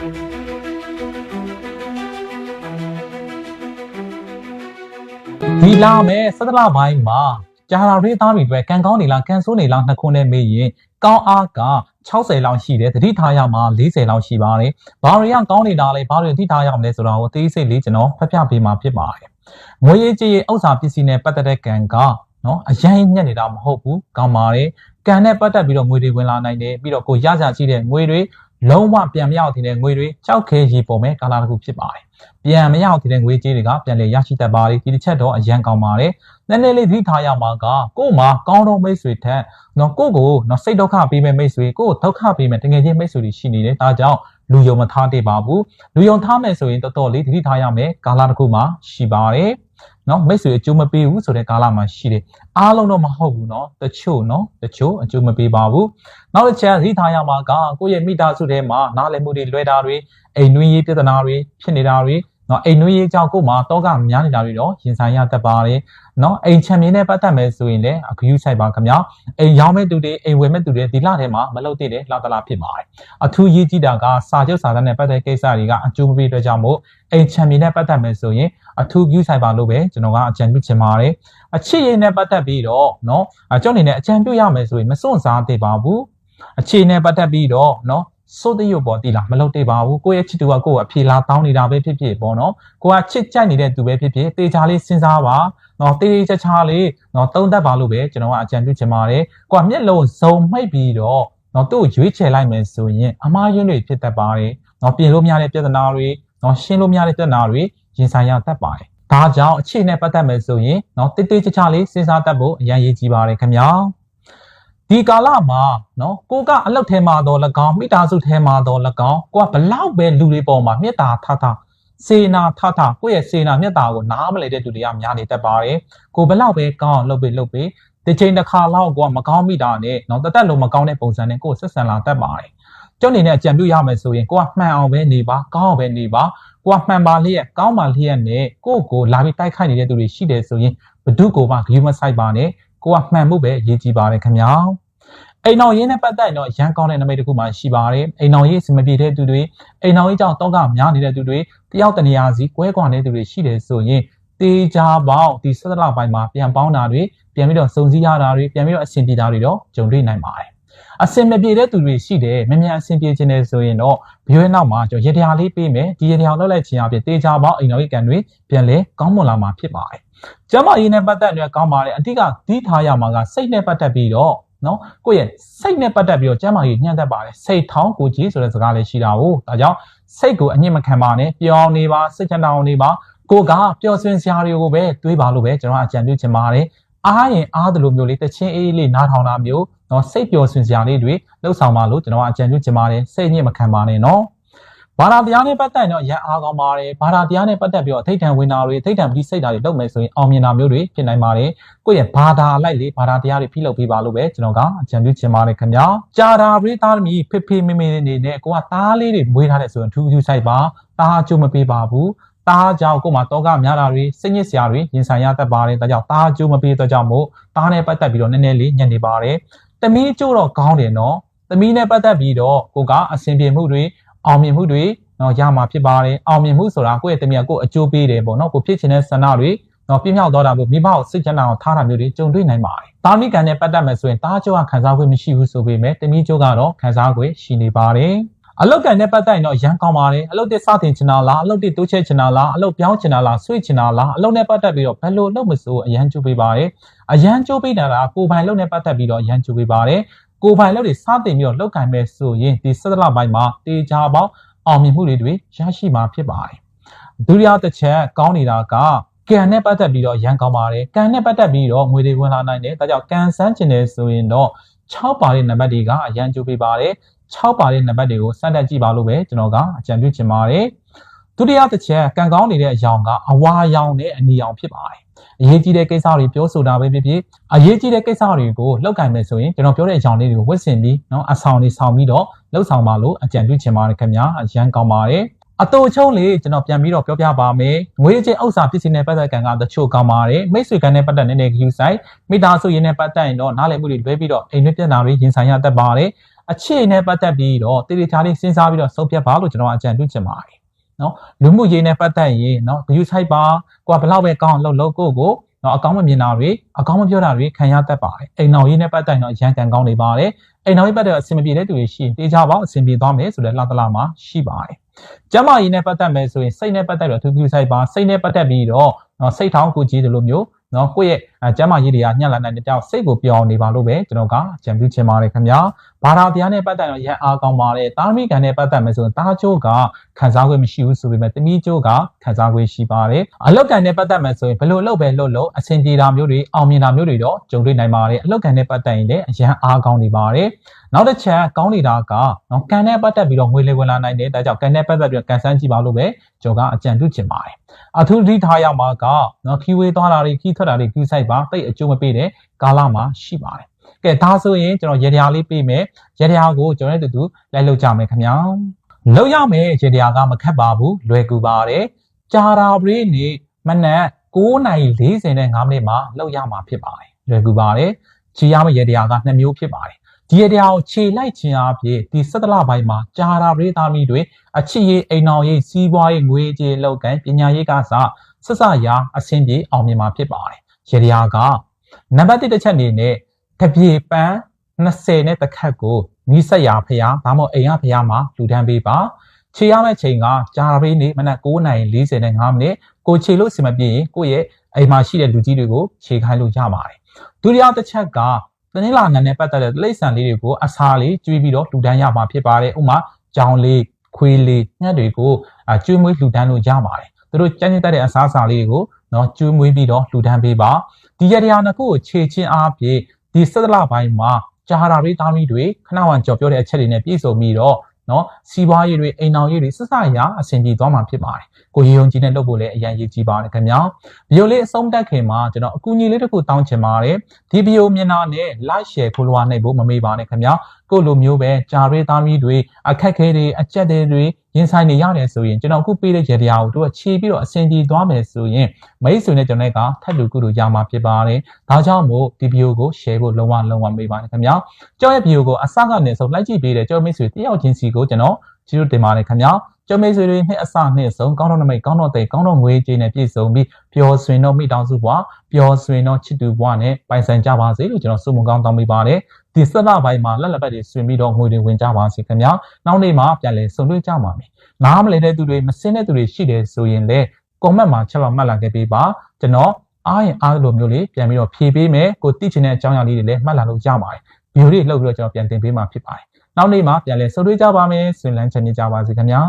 ဒီလာမယ်စသလပိုင်းမှာကြာလာရေးသားတွေအတွက်ကံကောင်းနေလားကံဆိုးနေလားနှစ်ခုနဲ့မေးရင်ကောင်းအားက60လောက်ရှိတယ်တတိထားရမှာ40လောက်ရှိပါတယ်ဘာတွေကကောင်းနေတာလဲဘာတွေတတိထားရမလဲဆိုတော့အသေးစိတ်လေးကျွန်တော်ဖတ်ပြပေးမှာဖြစ်ပါတယ်ငွေရေးကြေးရေးဥစ္စာပစ္စည်းနဲ့ပတ်သက်တဲ့ကံကနော်အရင်ညက်နေတာမဟုတ်ဘူးကောင်းပါတယ်ကံနဲ့ပတ်သက်ပြီးတော့ငွေတွေဝင်လာနိုင်တယ်ပြီးတော့ကိုရကြကြည့်တဲ့ငွေတွေ လုံးဝပြန်မရောက်တဲ့ငွေတွေကြောက်ခဲရီပေါ်မဲ့ကာလာတစ်ခုဖြစ်ပါတယ်ပြန်မရောက်တဲ့ငွေကြေးတွေကပြန်လေရရှိတတ်ပါတယ်ဒီတစ်ချက်တော့အရန်ကောင်းပါတယ်နည်းနည်းလေးသတိထားရမှာကကို့မှာကောင်းတော့မိတ်ဆွေထက်နော်ကို့ကိုနော်စိတ်ဒုက္ခပေးမဲ့မိတ်ဆွေကို့ကိုဒုက္ခပေးမဲ့တကယ်ချင်းမိတ်ဆွေတွေရှိနေတယ်ဒါကြောင့်လူယုံမထားသေးပါဘူးလူယုံထားမယ်ဆိုရင်တော်တော်လေးသတိထားရမယ်ကာလတစ်ခုမှရှိပါတယ် နော်မိတ်ဆွေအကျိုးမပေးဘူးဆိုတဲ့ကာလမှာရှိတယ်အားလုံးတော့မဟုတ်ဘူးနော်တချို့နော်တချို့အကျိုးမပေးပါဘူးနောက်တစ်ချက်သတိထားရမှာကကိုယ့်ရဲ့မိသားစုထဲမှာနားလည်မှုတွေလွဲတာတွေအိမ်နှွေးရေးပြဿနာတွေဖြစ်နေတာတွေ နော်အိမ်နှွေးရေးကြောင့်ကိုယ်မှာတောကများနေတာတွေတော့ရင်ဆိုင်ရတတ်ပါတယ်နော်အိမ်ချမ်းမြင်းနဲ့ပတ်သက်မယ်ဆိုရင်လည်းအကူဆိုင်ပါခင်ဗျာအိမ်ရောင်းမဲ့သူတွေအိမ်ဝယ်မဲ့သူတွေဒီလထဲမှာမလုပ်သေးတဲ့လာတလာဖြစ်ပါတယ်အထူးရေးကြည့်တာကစာချုပ်စာတမ်းနဲ့ပတ်သက်ကိစ္စတွေကအကျိုးမပေးအတွက်ကြောင့်မို့အိမ်ချမ်းမြင်းနဲ့ပတ်သက်မယ်ဆိုရင်အထူးကူးဆိုင်ပါလို့ပဲကျွန်တော်ကအကြံပြုချင်ပါတယ်အချစ်ရည်နဲ့ပတ်သက်ပြီးတော့နော်အကျောင်းနေနဲ့အကြံပြုရမယ်ဆိုရင်မစွန့်စားသေးပါဘူးအခြေနဲ့ပတ်သက်ပြီးတော့နော် စိုးတရွတ်ပေါ်တည်လားမလုပ်သေးပါဘူးကိုယ့်ရဲ့ချစ်သူကကိုယ့်ကိုအဖြေလာတောင်းနေတာပဲဖြစ်ဖြစ်ပေါ့နော်ကိုကချစ်ကြိုက်နေတဲ့သူပဲဖြစ်ဖြစ်တေချာလေးစဉ်းစားပါနော်တေးချာချာလေးနော်သုံးသက်ပါလို့ပဲကျွန်တော်ကအကြံပြုချင်ပါတယ်ကိုကမျက်လုံးစုံမှိတ်ပြီးတော့နော်သူ့ကိုရွေးချယ်လိုက်မယ်ဆိုရင်အမားယွန်းတွေဖြစ်တတ်ပါတယ်နော်ပြင်လို့မရတဲ့ပြဿနာတွေနော်ရှင်းလို့မရတဲ့ပြဿနာတွေရင်ဆိုင်ရတတ်ပါတယ်ဒါကြောင့်အခြေနဲ့ပတ်သက်မယ်ဆိုရင်နော်တေးတေးချာချာလေးစဉ်းစားတတ်ဖို့အရင်ရေးကြည့်ပါတယ်ခင်ဗျာ ဒီကာလမှာနော်ကိုကအလုတ်ထဲမှာတော့၎င်းမိသားစုထဲမှာတော့၎င်းကိုကဘလောက်ပဲလူတွေပေါ်မှာမေတ္တာထားထားစေနာထားထားကိုယ့်ရဲ့စေနာမေတ္တာကိုနားမလည်တဲ့သူတွေကများနေတတ်ပါတယ်ကိုဘလောက်ပဲကောင်းအောင်လုပ်ပေးလုပ်ပေးဒီချိန်တစ်ခါလောက်ကိုကမကောင်းမိတာနဲ့နော်တသက်လုံးမကောင်းတဲ့ပုံစံနဲ့ကိုယ်ဆက်ဆံလာတတ်ပါတယ်ကျောင်းနေနဲ့အကြံပြုရမယ်ဆိုရင်ကိုကမှန်အောင်ပဲနေပါကောင်းအောင်ပဲနေပါကိုကမှန်ပါလျက်ကောင်းပါလျက်နဲ့ကိုယ့်ကိုလာပြီးတိုက်ခိုက်နေတဲ့သူတွေရှိတယ်ဆိုရင်ဘဒုကိုမှဂရုမစိုက်ပါနဲ့ ကိုကမှန်မှုပဲအရေးကြီးပါတယ်ခင်ဗျာအိမ်တော်ရင်းနဲ့ပတ်သက်ရင်တော့ရန်ကောင်းတဲ့နမိတ်တစ်ခုမှရှိပါတယ်အိမ်တော်ရေးအစမပြေတဲ့သူတွေအိမ်တော်ရေးကြောင့်တောကများနေတဲ့သူတွေတယောက်တနေရာစီကွဲကွာနေတဲ့သူတွေရှိတယ်ဆိုရင်တေးကြပေါင်းဒီဆက်လပိုင်းမှာပြန်ပေါင်းတာတွေပြန်ပြီးတော့စုံစည်းရတာတွေပြန်ပြီးတော့အဆင်ပြေတာတွေတော့ဂျုံတွေ့နိုင်ပါတယ် အဆင်မပြေတဲ့သူတွေရှိတယ်မြန်မြန်အဆင်ပြေခြင်းနဲ့ဆိုရင်တော့ဘီယွဲနောက်မှာကျွန်တော်ရေတရားလေးပေးမယ်ဒီရေတရားလောက်လိုက်ခြင်းအပြင်တေးကြပေါင်းအိမ်တော်ရေးကန်တွေပြန်လဲကောင်းမွန်လာမှာဖြစ်ပါတယ်ကျမကြီးနဲ့ပတ်သက်တဲ့ကောင်းပါတယ်အဓိကသီးထားရမှာကစိတ်နဲ့ပတ်သက်ပြီးတော့နော်ကိုယ့်ရဲ့စိတ်နဲ့ပတ်သက်ပြီးတော့ကျမ်းမာရေးညှက်တတ်ပါတယ်စိတ်ထောင်းကိုကြီးဆိုတဲ့စကားလေးရှိတာ哦ဒါကြောင့်စိတ်ကိုအညစ်မခံပါနဲ့ပျော်နေပါစိတ်ချမ်းသာအောင်နေပါကိုကပျော်ရွှင်စရာတွေကိုပဲတွေးပါလို့ပဲကျွန်တော်အကြံပြုချင်ပါတယ် အားရင်အားတယ်လို့မျိုးလေးတချင်းအေးလေးနားထောင်တာမျိုးနော်စိတ်ပျော်ရွှင်စရာလေးတွေလှုပ်ဆောင်ပါလို့ကျွန်တော်အကြံပြုချင်ပါတယ်စိတ်ညစ်မခံပါနဲ့နော်ဘာသာတရားနဲ့ပတ်သက်ရင်တော့ရန်အားကောင်းပါတယ်ဘာသာတရားနဲ့ပတ်သက်ပြီးတော့အထိတ်တန်ဝင်တာတွေအထိတ်တန်ပြီးစိတ်ဓာတ်တွေလုပ်မယ်ဆိုရင်အောင်မြင်တာမျိုးတွေဖြစ်နိုင်ပါတယ်ကိုယ့်ရဲ့ဘာသာလိုက်လေဘာသာတရားတွေဖိလုပ်ပေးပါလို့ပဲကျွန်တော်ကအကြံပြုချင်ပါတယ်ခင်ဗျာကြာတာပရိသတ်သမီးဖေဖေမေမေနေနဲ့ကိုကသားလေးတွေမွေးထားတဲ့ဆိုရင်ထူးထူးဆိုင်ပါသားအကျိုးမပေးပါဘူး သားကြောင့်ကို့မှာတောကများတာတွေစိတ်ညစ်စရာတွေရင်ဆိုင်ရတတ်ပါတယ်ဒါကြောင့်သားအကျိုးမပေးတော့ကြောင့်မို့သားနဲ့ပတ်သက်ပြီးတော့နည်းနည်းလေးညံ့နေပါတယ်တမီးအကျိုးတော့ကောင်းတယ်နော်တမီးနဲ့ပတ်သက်ပြီးတော့ကိုကအဆင်ပြေမှုတွေအောင်မြင်မှုတွေနော်ရမှာဖြစ်ပါတယ်အောင်မြင်မှုဆိုတာကိုယ့်ရဲ့တမီးကကိုယ်အကျိုးပေးတယ်ပေါ့နော်ကိုဖြစ်ချင်တဲ့ဆန္ဒတွေနော်ပြင်းမြောက်တော့တာမျိုးမိဘကိုစိတ်ချမ်းသာအောင်ထားတာမျိုးတွေကြုံတွေ့နိုင်ပါတယ်။တာမိကန်နဲ့ပတ်သက်မယ်ဆိုရင်တားကျိုးကခံစား권မရှိဘူးဆိုပေမဲ့တမိကျိုးကတော့ခံစား권ရှိနေပါတယ်။ အလုတ်ကန်နဲ့ပတ်သက်ရင်တော့ရန်ကောင်းပါတယ်။အလုတ်တစ်စတင်ချင်တာလားအလုတ်တစ်တိုးချဲ့ချင်တာလားအလုတ်ပြောင်းချင်တာလားဆွေ့ချင်တာလားအလုတ်နဲ့ပတ်သက်ပြီးတော့ဘယ်လိုလုပ်မစိုးအရန်ကျိုးပေးပါတယ်။အရန်ကျိုးပေးတာကကိုပိုင်လုတ်နဲ့ပတ်သက်ပြီးတော့အရန်ကျိုးပေးပါတယ်။ကိုပိုင်လုတ်တွေစတင်ပြီးတော့လုတ်ကန်မဲ့ဆိုရင်ဒီဆက်လပိုင်းမှာတေချာပေါင်းအောင်မြင်မှုတွေတွေရရှိမှာဖြစ်ပါတယ်။ဒုတိယတစ်ချက်ကောင်းနေတာကကံနဲ့ပတ်သက်ပြီးတော့ရန်ကောင်းပါတယ်ကံနဲ့ပတ်သက်ပြီးတော့ငွေတွေဝင်လာနိုင်တယ်ဒါကြောင့်ကံစမ်းကျင်တယ်ဆိုရင်တော့6ပါတဲ့နံပါတ်တွေကအရန်ကျိုးပေးပါတယ် 6ပါတဲ့နံပါတ်တွေကိုစမ်းသပ်ကြည့်ပါလို့ပဲကျွန်တော်ကအကြံပြုချင်ပါတယ်ဒုတိယတစ်ချက်ကံကောင်းနေတဲ့အယောင်ကအဝါရောင်နဲ့အနီရောင်ဖြစ်ပါတယ်အရေးကြီးတဲ့ကိစ္စတွေပြောဆိုတာပဲဖြစ်ဖြစ်အရေးကြီးတဲ့ကိစ္စတွေကိုလောက်ကင်မယ်ဆိုရင်ကျွန်တော်ပြောတဲ့အကြောင်းလေးတွေကိုဝတ်ဆင်ပြီးเนาะအဆောင်လေးဆောင်ပြီးတော့လှုပ်ဆောင်ပါလို့အကြံပြုချင်ပါတယ်ခင်ဗျာအရန်ကောင်းပါတယ်အတူချုံလေးကျွန်တော်ပြန်ပြီးတော့ပြောပြပါမယ်ငွေကြေးဥစ္စာပစ္စည်းနဲ့ပတ်သက်ကံကတချို့ကောင်းပါတယ်မိတ်ဆွေကံနဲ့ပတ်သက်နေတဲ့ view site မိသားစုရင်းနဲ့ပတ်သက်ရင်တော့နားလည်မှုတွေလွဲပြီးတော့အိမ်တွင်းပြန်တာတွေရင်ဆိုင်ရတတ်ပါတယ် အခြေနဲ့ပတ်သက်ပြီးတော့တေတေချာလေးစဉ်းစားပြီးတော့ဆုံးဖြတ်ပါလို့ကျွန်တော်အကြံပြုချင်ပါတယ်နော်လူမှုရေးနဲ့ပတ်သက်ရင်နော်ဂယူဆိုင်ပါကိုကဘလောက်ပဲကောင်းအောင်လှုပ်လှုပ်ကိုကိုနော်အကောင်းမမြင်တာတွေအကောင်းမပြောတာတွေခံရတတ်ပါတယ်အိမ်တော်ရေးနဲ့ပတ်သက်ရင်တော့ရန်ကန်ကောင်းနေပါတယ်အိမ်တော်ရေးပတ်သက်တော့အဆင်မပြေတဲ့သူတွေရှိရင်တေချာပါအဆင်ပြေသွားမယ်ဆိုတဲ့လှသလားမှာရှိပါတယ်ကျမကြီးနဲ့ပတ်သက်မယ်ဆိုရင်စိတ်နဲ့ပတ်သက်တော့သူဂယူဆိုင်ပါစိတ်နဲ့ပတ်သက်ပြီးတော့နော်စိတ်ထောင်းကိုကြည့်တယ်လို့မျိုးနော်ကိုယ့်ရဲ့အဲကျမ်းမာရေးတွေကညှက်လာနိုင်တဲ့ကြောင့်စိတ်ကိုပျော်နေပါလို့ပဲကျွန်တော်ကအကြံပြုချင်ပါတယ်ခင်ဗျာ ဘာသာတရားနဲ့ပတ်သက်တော့ရန်အားကောင်းပါတယ်တာမိကန်နဲ့ပတ်သက်မယ်ဆိုရင်တားချိုးကခံစား권မရှိဘူးဆိုပေမဲ့တမီးချိုးကခံစား권ရှိပါတယ်အလောက်ကန်နဲ့ပတ်သက်မယ်ဆိုရင်ဘယ်လိုအလုပ်ပဲလုပ်လို့အဆင်ပြေတာမျိုးတွေအောင်မြင်တာမျိုးတွေတော့ကြုံတွေ့နိုင်ပါတယ်အလောက်ကန်နဲ့ပတ်သက်ရင်လည်းအရန်အားကောင်းနေပါတယ်နောက်တစ်ချက်ကောင်းနေတာကနော်ကန်နဲ့ပတ်သက်ပြီးတော့ငွေလေဝင်လာနိုင်တယ်ဒါကြောင့်ကန်နဲ့ပတ်သက်ပြီးတော့ကန်ဆန်းကြည့်ပါလို့ပဲကျွန်တော်ကအကြံပြုချင်ပါတယ်အထူးသတိထားရမှာကနော်ခီဝေးသွားတာတွေခီထွက်တာတွေခီဆိုင်ပါတိတ်အကျိုးမပေးတဲ့ကာလမှာရှိပါတယ် ကဲဒါဆိုရင်ကျွန်တော်ရေတရားလေးပေးမယ်ရေတရားကိုကျွန်တော်တို့တူတူလိုက်လုပ်ကြမယ်ခင်ဗျာလောက်ရမယ်ရေတရားကမခက်ပါဘူးလွယ်ကူပါတယ်ကြာတာပရိနေမနက်9:45မိနစ်မှာလောက်ရမှာဖြစ်ပါတယ်လွယ်ကူပါတယ်ခြေရမယ့်ရေတရားက2မျိုးဖြစ်ပါတယ်ဒီရေတရားကိုခြေလိုက်ခြင်းအပြင်ဒီစက်တလပိုင်းမှာကြာတာပရိသားမီတွေအချစ်ရေးအိမ်အောင်ရေးစီးပွားရေးငွေကြေးလောက်ကန်ပညာရေးကစားဆက်စရာအဆင်ပြေအောင်မြင်မှာဖြစ်ပါတယ်ရေတရားကနံပါတ်1တစ်ချက်အနေနဲ့ တပြေပန်း20နဲ့တစ်ခတ်ကိုမိဆက်ရာဖျားဒါမှမဟုတ်အိမ်ရဖျားမှာလူတန်းပေးပါခြေရမယ့်ချိန်ကကြာပေးနေမနက်9:45မိနစ်ကိုခြေလို့အဆင်မပြေရင်ကိုယ့်ရဲ့အိမ်မှာရှိတဲ့လူကြီးတွေကိုခြေခိုင်းလို့ရပါတယ်ဒုတိယတစ်ချက်ကတနင်္လာနေ့နဲ့ပတ်သက်တဲ့လိမ့်ဆန်လေးတွေကိုအစာလေးကျွေးပြီးတော့လူတန်းရမှာဖြစ်ပါတယ်ဥမာကြောင်လေးခွေးလေးညက်တွေကိုအကျွေးမွေးလူတန်းလို့ရပါတယ်သူတို့ကြမ်းကြမ်းတတ်တဲ့အစားအစာလေးတွေကိုနော်ကျွေးမွေးပြီးတော့လူတန်းပေးပါဒီရတရားနှစ်ခုကိုခြေချင်းအားဖြင့် ဒီစက်တလပိုင်းမှာဂျာဟာရီတာမီတွေခဏဝံကြော်ပြောတဲ့အချက်တွေနဲ့ပြည့်စုံပြီးတော့နော်စီးပွားရေးတွေအိမ်အောင်ရေးတွေစစရာအဆင်ပြေသွားမှာဖြစ်ပါတယ်ကိုရေုံကြီးနဲ့လုပ်ဖို့လည်းအရင်ရေးကြည့်ပါတယ်ခင်ဗျာဗီဒီယိုလေးအဆုံးတက်ခင်မှာကျွန်တော်အကူအညီလေးတစ်ခုတောင်းချင်ပါတယ်ဒီဗီဒီယိုမျက်နှာနဲ့ like share ဖိုလိုဝါနှိပ်ဖို့မမေ့ပါနဲ့ခင်ဗျာကိုလိုမျိုးပဲဂျာရီသားမီတွေအခက်ခဲတွေအကြက်တွေရင်ဆိုင်နေရတယ်ဆိုရင်ကျွန်တော်အခုပေးတဲ့ရေတရားကိုသူကခြေပြီးတော့အဆင်ပြေသွားမယ်ဆိုရင်မိတ်ဆွေနဲ့ကျွန်တော်ကထပ်တူကုတူရမှာဖြစ်ပါတယ်ဒါကြောင့်မို့ဒီဗီဒီယိုကို share ဖို့လုံးဝလုံးဝမေ့ပါနဲ့ခင်ဗျာကျောင်းရဲ့ဗီဒီယိုကိုအစကနေဆုံးလိုက်ကြည့်ပေးတဲ့ကျောင်းမိတ်ဆွေတယောက်ချင်းစီကိုကျွန်တော် ကျေးဇူးတင်ပါတယ်ခင်ဗျာကျောင်းမိတ်ဆွေတွေနှစ်အစနှစ်ဆုံးကောင်းတော့နမိတ်ကောင်းတော့တဲ့ကောင်းတော့ငွေကြေးနဲ့ပြည့်စုံပြီးပျော်ရွှင်တော့မိတောင်စုဘွားပျော်ရွှင်တော့ချစ်သူဘွားနဲ့ပိုင်ဆိုင်ကြပါစေလို့ကျွန်တော်ဆုမွန်ကောင်းတောင်းပေးပါတယ်ဒီစက်လပိုင်းမှာလက်လက်ပတ်တွေဆွင်ပြီးတော့ငွေတွေဝင်ကြပါစေခင်ဗျာနောက်နေ့မှာပြန်လည်ဆုံတွေ့ကြပါမယ်နားမလည်တဲ့သူတွေမစင်းတဲ့သူတွေရှိတယ်ဆိုရင်လည်း comment မှာချက်ပါမှတ်လာခဲ့ပေးပါကျွန်တော်အားရင်အားလိုမျိုးလေးပြန်ပြီးတော့ဖြည့်ပေးမယ်ကိုသိချင်တဲ့အကြောင်းအရာလေးတွေလည်းမှတ်လာလို့ရပါတယ်ဗီဒီယိုလေးလှုပ်ပြီးတော့ကျွန်တော်ပြန်တင်ပေးမှာဖြစ်ပါတယ် နောက်နေ့မှာပြန်လည်ဆုံတွေ့ကြပါမယ်ဆွေးနွေးချင်ကြပါစေခင်ဗျာ